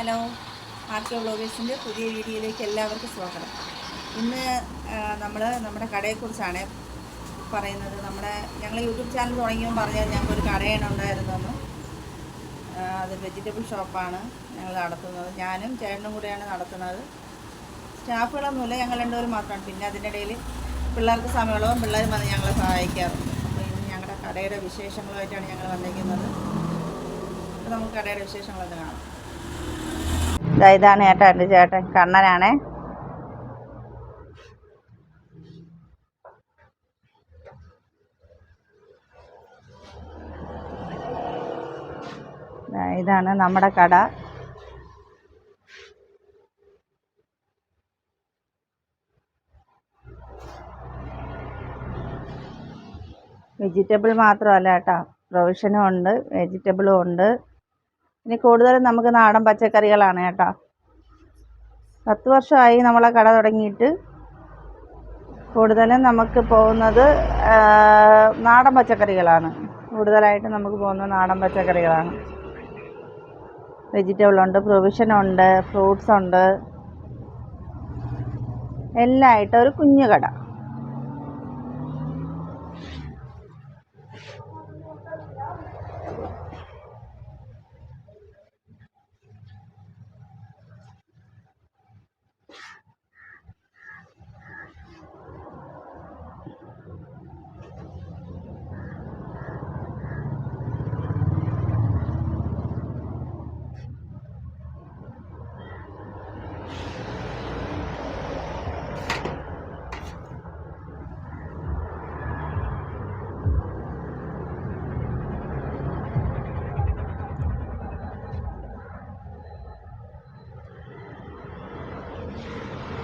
Hello R K വ്ളോഗേഴ്സിന്റെ പുതിയ വീഡിയോയിലേക്ക് എല്ലാവർക്കും സ്വാഗതം. ഇന്ന് നമ്മൾ നമ്മുടെ കടയെക്കുറിച്ചാണ് പറയുന്നത്. നമ്മുടെ ഞങ്ങൾ യൂട്യൂബ് ചാനൽ തുടങ്ങിയപ്പോൾ പറഞ്ഞാൽ ഞങ്ങൾക്കൊരു കടയാണ് ഉണ്ടായിരുന്നതെന്ന് അത് വെജിറ്റബിൾ ഷോപ്പാണ് ഞങ്ങൾ നടത്തുന്നത്. ഞാനും ചേട്ടനും കൂടെയാണ് നടത്തുന്നത്. സ്റ്റാഫുകളൊന്നുമില്ല ഞങ്ങൾ രണ്ടുപേരും മാത്രമാണ്. പിന്നെ അതിനിടയിൽ പിള്ളേർക്ക് സമയമുള്ളതും പിള്ളേരും വന്ന് ഞങ്ങളെ സഹായിക്കാറുണ്ട്. അപ്പോൾ ഇന്ന് ഞങ്ങളുടെ കടയുടെ വിശേഷങ്ങളുമായിട്ടാണ് ഞങ്ങൾ വന്നിരിക്കുന്നത്. അപ്പോൾ നമുക്ക് കടയുടെ വിശേഷങ്ങളൊക്കെ കാണാം. ഇതാണ് ചേട്ടാ എന്റെ ചേട്ടൻ കണ്ണനാണേ. ഇതാണ് നമ്മുടെ കട. വെജിറ്റബിൾ മാത്രമല്ല കേട്ടോ പ്രൊവിഷനും ഉണ്ട് വെജിറ്റബിളും ഉണ്ട്. ഇനി കൂടുതലും നമുക്ക് നാടൻ പച്ചക്കറികളാണ് കേട്ടോ. പത്ത് വർഷമായി നമ്മളെ കട തുടങ്ങിയിട്ട് കൂടുതലും നമുക്ക് പോകുന്നത് നാടൻ പച്ചക്കറികളാണ്. കൂടുതലായിട്ട് നമുക്ക് പോകുന്നത് നാടൻ പച്ചക്കറികളാണ്. വെജിറ്റബിൾ ഉണ്ട് പ്രൊവിഷൻ ഉണ്ട് ഫ്രൂട്ട്സ് ഉണ്ട്. എല്ലാം ആയിട്ട് ഒരു കുഞ്ഞു കട.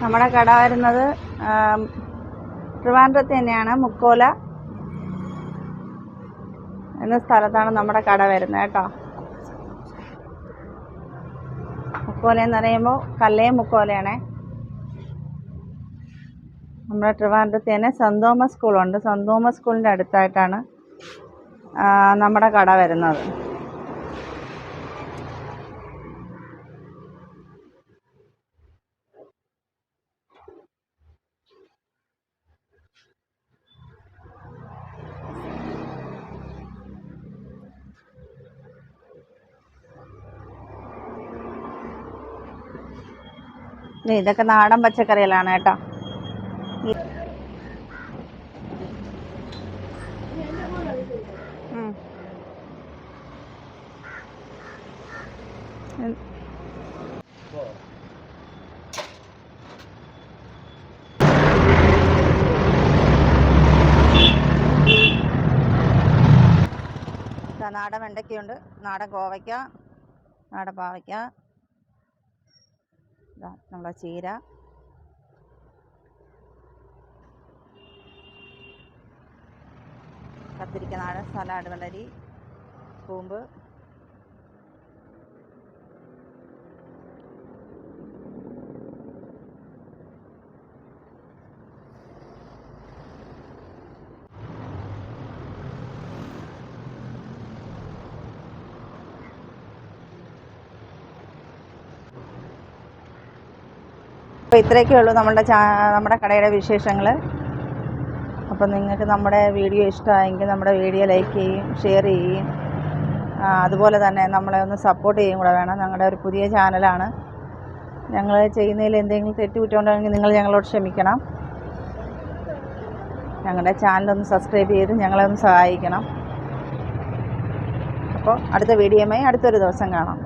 നമ്മുടെ കട വരുന്നത് ട്രിവാൻഡ്രത്ത് തന്നെയാണ് മുക്കോല എന്ന സ്ഥലത്താണ് നമ്മുടെ കട വരുന്നത് കേട്ടോ. മുക്കോല എന്ന് പറയുമ്പോൾ കല്ലേ മുക്കോലയാണേ. നമ്മുടെ ട്രിവാൻഡ്രത്ത് തന്നെ സെന്റ് തോമസ് സ്കൂളുണ്ട്. സെന്റ് തോമസ് സ്കൂളിന്റെ അടുത്തായിട്ടാണ് നമ്മുടെ കട വരുന്നത്. ഇതൊക്കെ നാടൻ പച്ചക്കറികളാണ് കേട്ടോ. നാടൻ വെണ്ടയ്ക്കയുണ്ട്. നാടൻ കോവയ്ക്ക നാടൻ പാവയ്ക്ക. നമ്മളെ ചീര. കത്തിരിക്ക നാടൻ സലാഡ് വെള്ളരി കൂമ്പ്. അപ്പോൾ ഇത്രയൊക്കെ ഉള്ളൂ നമ്മുടെ നമ്മുടെ കടയുടെ വിശേഷങ്ങൾ അപ്പോൾ നിങ്ങൾക്ക് നമ്മുടെ വീഡിയോ ഇഷ്ടമായെങ്കിൽ നമ്മുടെ വീഡിയോ ലൈക്ക് ചെയ്യും ഷെയർ ചെയ്യും. അതുപോലെ തന്നെ നമ്മളെ ഒന്ന് സപ്പോർട്ട് ചെയ്യും കൂടെ വേണം. ഞങ്ങളുടെ ഒരു പുതിയ ചാനലാണ്. ഞങ്ങൾ ചെയ്യുന്നതിൽ എന്തെങ്കിലും തെറ്റുകുറ്റമുണ്ടെങ്കിൽ നിങ്ങൾ ഞങ്ങളോട് ക്ഷമിക്കണം. ഞങ്ങളുടെ ചാനലൊന്ന് സബ്സ്ക്രൈബ് ചെയ്ത് ഞങ്ങളെ ഒന്ന് സഹായിക്കണം. അപ്പോൾ അടുത്ത വീഡിയോയുമായി അടുത്തൊരു ദിവസം കാണാം.